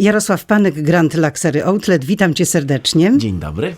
Jarosław Panek, Grand Luxury Outlet. Witam cię serdecznie. Dzień dobry.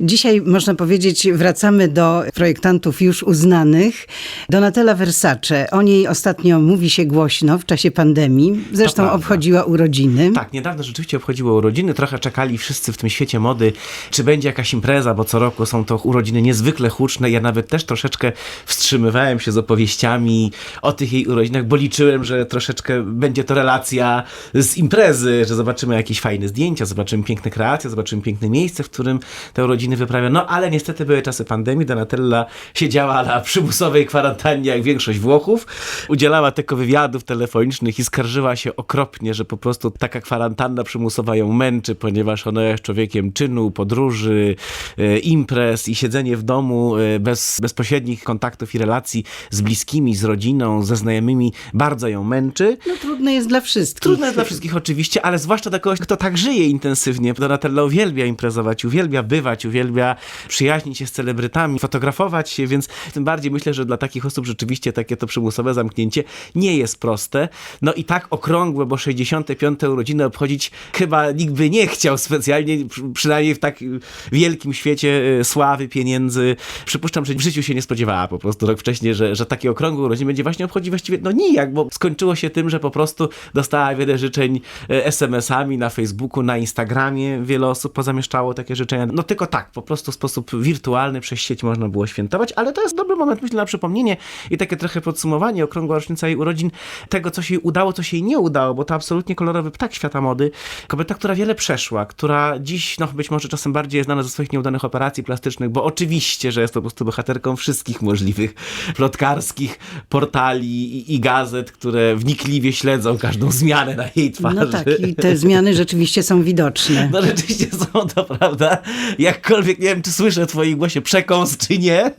Dzisiaj, można powiedzieć, wracamy do projektantów już uznanych. Donatella Versace. O niej ostatnio mówi się głośno w czasie pandemii. Zresztą obchodziła urodziny. Tak, niedawno rzeczywiście obchodziło urodziny. Trochę czekali wszyscy w tym świecie mody, czy będzie jakaś impreza, bo co roku są to urodziny niezwykle huczne. Ja nawet też troszeczkę wstrzymywałem się z opowieściami o tych jej urodzinach, bo liczyłem, że troszeczkę będzie to relacja z imprezy, że zobaczymy jakieś fajne zdjęcia, zobaczymy piękne kreacje, zobaczymy piękne miejsce, w którym te urodziny wyprawia. No ale niestety były czasy pandemii. Donatella siedziała na przymusowej kwarantannie, jak większość Włochów. Udzielała tylko wywiadów telefonicznych i skarżyła się okropnie, że po prostu taka kwarantanna przymusowa ją męczy, ponieważ ona jest człowiekiem czynu, podróży, e, imprez i siedzenie w domu e, bez bezpośrednich kontaktów i relacji z bliskimi, z rodziną, ze znajomymi bardzo ją męczy. No trudne jest dla wszystkich. Trudne jest dla wszystkich oczywiście, ale zwłaszcza dla kogoś, kto tak żyje intensywnie. Donatella uwielbia imprezować, uwielbia bywać, uwielbia przyjaźnić się z celebrytami, fotografować się, więc tym bardziej myślę, że dla takich osób rzeczywiście takie to przymusowe zamknięcie nie jest proste. No i tak okrągłe, bo 65. urodziny obchodzić chyba nikt by nie chciał specjalnie, przy- przynajmniej w tak wielkim świecie e, sławy, pieniędzy. Przypuszczam, że w życiu się nie spodziewała po prostu rok wcześniej, że, że takie okrągłe urodziny będzie właśnie obchodzić właściwie no nijak, bo skończyło się tym, że po prostu dostała wiele życzeń e, SMS-ami na Facebooku, na Instagramie. Wiele osób pozamieszczało takie życzenia. No tylko tak, po prostu w sposób wirtualny przez sieć można było świętować, ale to jest dobry moment, myślę, na przypomnienie i takie trochę podsumowanie, okrągła rocznica jej urodzin, tego, co się jej udało, co się jej nie udało, bo to absolutnie kolorowy ptak świata mody. Kobieta, która wiele przeszła, która dziś, no być może czasem bardziej jest znana ze swoich nieudanych operacji plastycznych, bo oczywiście, że jest to po prostu bohaterką wszystkich możliwych plotkarskich portali i, i gazet, które wnikliwie śledzą każdą zmianę na jej twarzy. No tak, i te zmiany rzeczywiście są widoczne. No rzeczywiście są to, prawda? Jakkolwiek nie wiem, czy słyszę w twoim głosie przekąs, czy nie,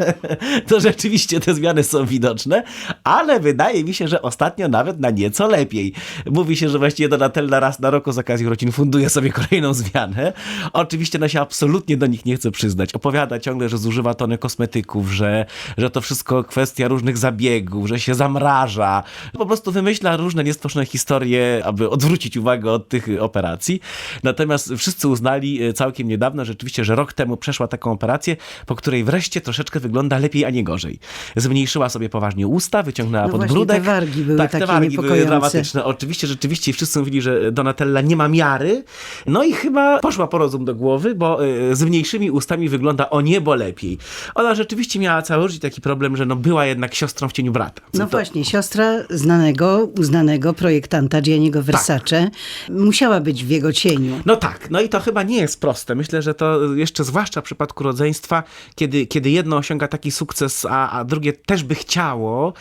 to rzeczywiście te zmiany są widoczne, ale wydaje mi się, że ostatnio nawet na nieco lepiej. Mówi się, że właściwie Donatella raz na rok z okazji urodzin funduje sobie kolejną zmianę. Oczywiście ona się absolutnie do nich nie chce przyznać. Opowiada ciągle, że zużywa tony kosmetyków, że, że to wszystko kwestia różnych zabiegów, że się zamraża. Po prostu wymyśla różne niestworzone historie, aby odwrócić uwagę od tych operacji. Natomiast wszyscy uznali e, całkiem niedawno rzeczywiście, że rok temu przeszła taką operację, po której wreszcie troszeczkę wygląda lepiej, a nie gorzej. Zmniejszyła sobie poważnie usta, wyciągnęła No podbródek. te wargi były tak, takie te wargi były dramatyczne. Oczywiście, rzeczywiście wszyscy mówili, że Donatella nie ma miary. No i chyba poszła po rozum do głowy, bo e, z mniejszymi ustami wygląda o niebo lepiej. Ona rzeczywiście miała całe życie taki problem, że no była jednak siostrą w cieniu brata. No To- właśnie, siostra znanego, uznanego projektanta Gianniego Versace musiała być w jego cieniu. No tak, no i to chyba nie jest proste. Myślę, że to jeszcze zwłaszcza w przypadku rodzeństwa, kiedy, kiedy jedno osiąga taki sukces, a, a drugie też by chciało,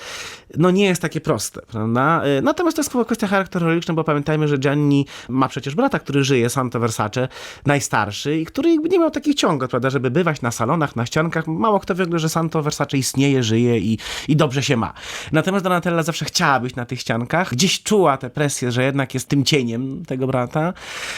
no nie jest takie proste, prawda? Y, Natomiast to jest kwestia charakterologiczna, bo pamiętajmy, że Gianni ma przecież brata, który żyje, Santo Versace, najstarszy i który nie miał takich ciągów, prawda, żeby bywać na salonach, na ściankach. Mało kto wie, że Santo Versace istnieje, żyje i, i dobrze się ma. Natomiast Donatella zawsze chciała być na tych ściankach, gdzieś czuła tę presję, że jednak jest tym cieniem tego brata,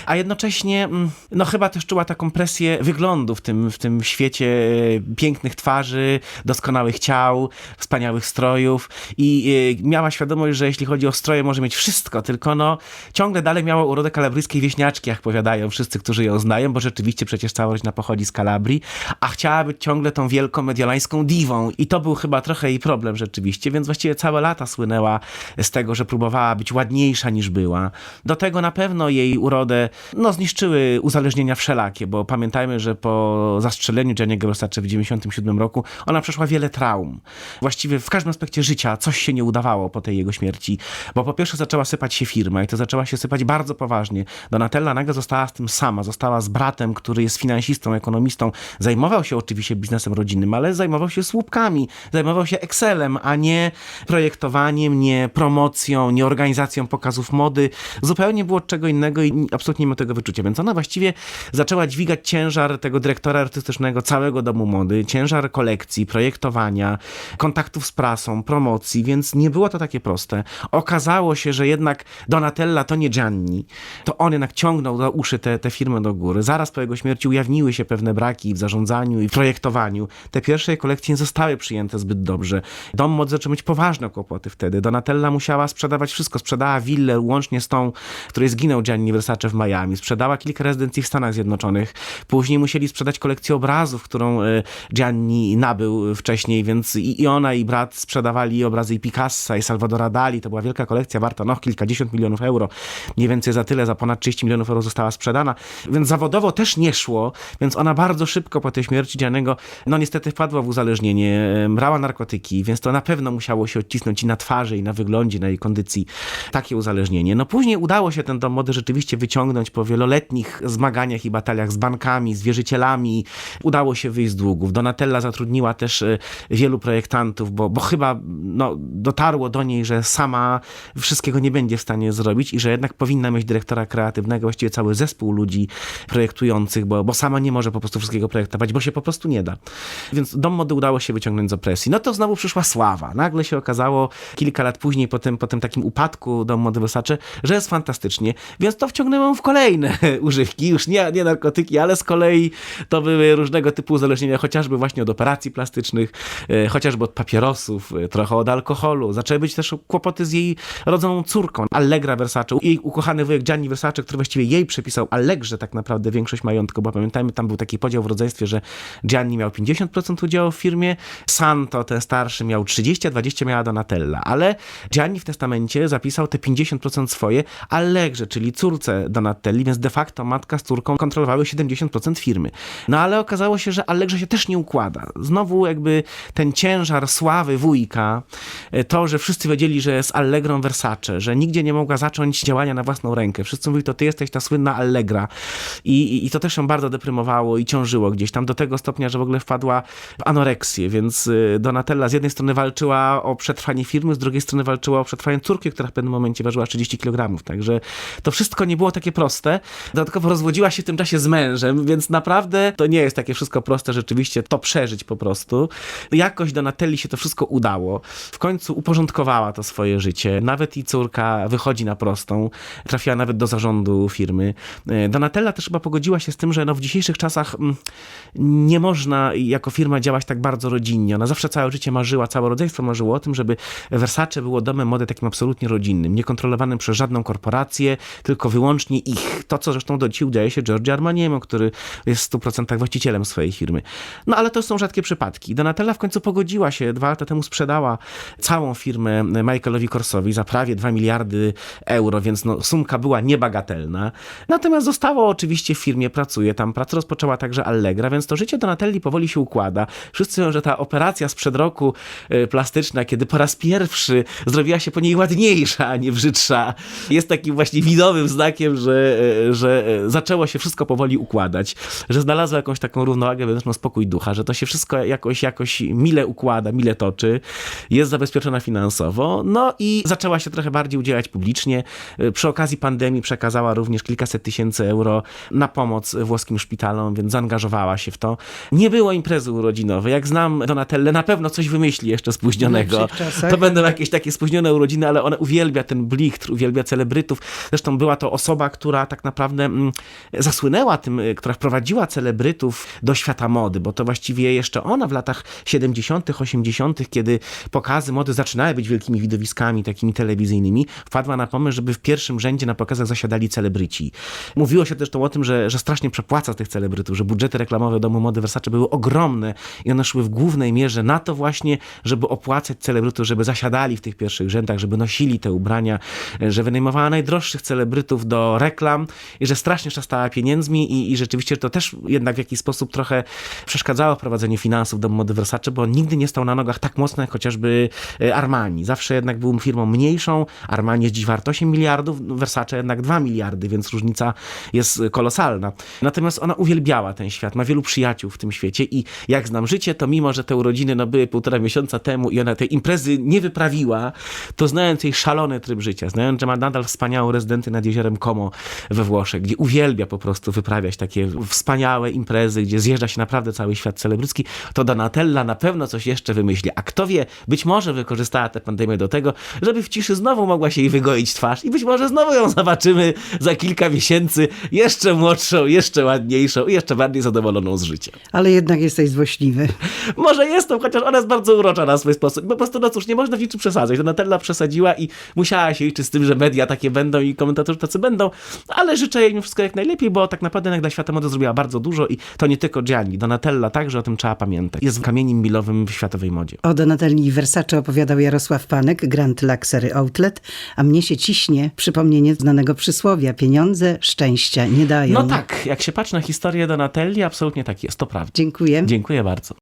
a jednocześnie, mm, no chyba też czuła taką presję wyglądu w tym, w tym świecie e, pięknych twarzy, doskonałych ciał, wspaniałych strojów i e, miała świadomość, że jeśli chodzi o stroje, może mieć wszystko, tylko no ciągle dalej miała urodę kalabryjskiej wieśniaczki, jak powiadają wszyscy, którzy ją znają, bo rzeczywiście przecież cała rodzina pochodzi z Kalabrii, a chciała być ciągle tą wielką mediolańską diwą i to był chyba trochę jej problem rzeczywiście, więc właściwie całe lata słynęła z tego, że próbowała być ładniejsza niż była. Do tego na pewno jej urodę no, zniszczyły uzależnienia wszelakie, bo pamiętajmy, że po zastrzeleniu Gianniego Versace w 97 roku ona przeszła wiele traum. Właściwie w każdym aspekcie życia coś się nie udawało po tej jego śmierci, bo po pierwsze zaczęła sypać się firma i to zaczęła się sypać bardzo poważnie. Donatella nagle została z tym sama, została z bratem, który jest finansistą, ekonomistą. Zajmował się oczywiście biznesem rodzinnym, ale zajmował się słupkami, zajmował się Excelem, a nie projektowaniem, nie promocją, nie organizacją pokazów mody. Zupełnie było czego innego i absolutnie nie miał tego wyczucia. Więc ona właściwie zaczęła dźwigać ciężar tego dyrektora artystycznego całego domu mody, ciężar kolekcji, projektowania, kontaktów z prasą, promocji, więc nie było to takie proste. Okazało się, że jednak Donatella to nie Gianni. To on jednak ciągnął za uszy te, te firmę do góry. Zaraz po jego śmierci ujawniły się pewne braki w zarządzaniu i w projektowaniu. Te pierwsze kolekcje nie zostały przyjęte zbyt dobrze. Dom mody zaczął mieć poważne kłopoty wtedy. Donatella musiała sprzedawać wszystko. Sprzedała willę łącznie z tą, której zginął Gianni Versace w Miami, sprzedała kilka rezydencji w Stanach Zjednoczonych, później musieli sprzedać kolekcję obrazów, którą e, Gianni nabył wcześniej, więc i, ona i brat sprzedawali obrazy i Picassa i Salvadora Dali, to była wielka kolekcja warta no kilkadziesiąt milionów euro, mniej więcej za tyle, za ponad 30 milionów euro została sprzedana, więc zawodowo też nie szło, więc ona bardzo szybko po tej śmierci Gianniego, no niestety wpadła w uzależnienie, brała narkotyki, więc to na pewno musiało się odcisnąć i na twarzy, i na wyglądzie, na jej kondycji. Takie uzależnienie. No później udało się ten dom mody rzeczywiście wyciągnąć po wieloletnich zmaganiach i bataliach z bankami, z wierzycielami. Udało się wyjść z długów. Donatella zatrudniła też e, wielu projektantów, bo, bo chyba no, dotarło do niej, że sama wszystkiego nie będzie w stanie zrobić i że jednak powinna mieć dyrektora kreatywnego, właściwie cały zespół ludzi projektujących, bo, bo sama nie może po prostu wszystkiego projektować, bo się po prostu nie da. Więc dom mody udało się wyciągnąć z opresji. No to znowu przyszła sława. Nagle się okazało kilka lat później, po tym, po tym takim upadku domu mody Versace, że jest fantastycznie, więc to wciągnęło w kolejne używki, już nie, nie narkotyki, ale z kolei to były różnego typu uzależnienia, chociażby właśnie od operacji plastycznych, e, chociażby od papierosów, e, trochę od alkoholu. Zaczęły być też kłopoty z jej rodzoną córką, Allegra Versace. Jej ukochany wujek Gianni Versace, który właściwie jej przepisał Allegrze tak naprawdę większość majątku, bo pamiętajmy, tam był taki podział w rodzeństwie, że Gianni miał 50% udziału w firmie, Santo, ten starszy, miał 30, a 20 miała Donatella, ale Gianni w testamencie zapisał te 50% swoje Allegrze, czyli córce Donatelli, więc de facto matka z córką kontrolowały 70% firmy. No ale okazało się, że Allegrze się też nie układa. Znowu jakby ten ciężar sławy wujka, e, to, że wszyscy wiedzieli, że jest Allegrą Versace, że nigdzie nie mogła zacząć działania na własną rękę. Wszyscy mówili, to ty jesteś ta słynna Allegra. I, i, I to też ją bardzo deprymowało i ciążyło gdzieś tam do tego stopnia, że w ogóle wpadła w anoreksję, więc y, Donatella z jednej strony walczyła o przetrwanie firmy, z drugiej strony walczyła o przetrwanie córki, która w pewnym momencie ważyła 30 kg. Także to wszystko nie było takie proste. Dodatkowo rozwodziła się w tym czasie z mężem, więc naprawdę to nie jest takie wszystko proste rzeczywiście to przeżyć po prostu. Jakoś Donatelli się to wszystko udało. W końcu uporządkowała to swoje życie. Nawet i córka wychodzi na prostą. Trafiła nawet do zarządu firmy. E, Donatella też chyba pogodziła się z tym, że no w dzisiejszych czasach mm, nie można jako firma działać tak bardzo rodzinnie. Ona zawsze całe życie marzyła, całe rodzeństwo marzyło o tym, żeby Versace było domem mody takim absolutnie rodzinnym, niekontrolowanym przez żadną korporację, tylko wyłącznie ich. To, co zresztą do dzisiaj udaje się Giorgio Armaniemu, który jest w 100% właścicielem swojej firmy. No ale to są rzadkie przypadki. Donatella w końcu pogodziła się, dwa lata temu sprzedała całą firmę Michaelowi Korsowi za prawie 2 miliardy euro, więc no, sumka była niebagatelna. Natomiast została oczywiście w firmie, pracuje tam, pracę rozpoczęła także Allegra, więc to życie Donatelli powoli się układa. Wszyscy mówią, że ta operacja sprzed roku e, plastyczna, kiedy po raz pierwszy zrobiła się po niej ładniejsza, a nie brzydsza, jest takim właśnie widowym znakiem, że, e, że e, zaczęło się wszystko powoli układać, że znalazła jakąś taką równowagę wewnętrzną, spokój ducha, że to się wszystko jakoś, jakoś mile układa, mile toczy, jest zabezpieczona finansowo, no i zaczęła się trochę bardziej udzielać publicznie. E, Przy okazji pandemii przekazała również kilkaset tysięcy euro na pomoc włoskim szpitalom, więc zaangażowała się w to. Nie było imprezy urodzinowej. Jak znam Donatellę, na pewno coś wymyśli jeszcze spóźnionego. To będą jakieś takie spóźnione urodziny, ale ona uwielbia ten blichtr, uwielbia celebrytów. Zresztą była to osoba, która tak naprawdę mm, zasłynęła tym, y, która wprowadziła celebrytów do świata mody, bo to właściwie jeszcze ona w latach 70., 80., kiedy pokazy mody zaczynały być wielkimi widowiskami takimi telewizyjnymi, wpadła na pomysł, żeby w pierwszym rzędzie na pokazach zasiadali celebryci. Mówiło się też o tym, że, że strasznie przepłaca tych celebrytów, że budżety reklamowe domu mody Versace były ogromne i one szły w głównej mierze na to właśnie, żeby opłacać celebrytów, żeby zasiadali w tych pierwszych rzędach, żeby nosili te ubrania, że wynajmowała najdroższych celebrytów do reklam i że strasznie szastała pieniędzmi i, i rzeczywiście to też jednak w jakiś sposób trochę przeszkadzało w prowadzeniu finansów domu mody Versace, bo nigdy nie stał na nogach tak mocno jak chociażby e, Armani. Zawsze jednak był firmą mniejszą, Armani jest dziś wart 8 miliardów, Versace jednak 2 miliardy, więc różnica jest kolosalna. Natomiast ona uwielbiała ten świat, ma wielu przyjaciół w tym świecie i jak znam życie, to mimo, że te urodziny no, były półtora miesiąca temu i ona tej imprezy nie wyprawiła, to znając jej szalony tryb życia, znając, że ma nadal wspaniałą rezydencję nad jeziorem Como we Włoszech, gdzie uwielbia po prostu wyprawiać takie wspaniałe imprezy, gdzie zjeżdża się naprawdę cały świat celebrycki, to Donatella na pewno coś jeszcze wymyśli. A kto wie, być może wykorzystała tę pandemię do tego, żeby w ciszy znowu mogła się jej wygoić twarz i być może znowu ją zobaczymy za kilka miesięcy jeszcze młodszą, jeszcze ładniejszą i jeszcze bardziej zadowoloną z życia. Ale jednak jesteś złośliwy. Może jestem, chociaż ona jest bardzo urocza na swój sposób. Po prostu, no cóż, nie można w niczym przesadzać. Donatella przesadziła i musiała się liczyć z tym, że media takie będą i komentatorzy tacy będą, ale życzę jej mimo wszystko jak najlepiej, bo tak naprawdę jednak dla świata mody zrobiła bardzo dużo i to nie tylko Gianni, Donatella także o tym trzeba pamiętać. Jest kamieniem milowym w światowej modzie. O Donatelli Versace opowiadał Jarosław Panek, Grand Luxury Outlet, a mnie się ciśnie przypomnienie znanego przysłowia. Pieniądze szczęścia nie dają. No tak, jak się patrzy na historię Donatelli, absolutnie tak jest, to prawda. Dziękuję. Dziękuję bardzo.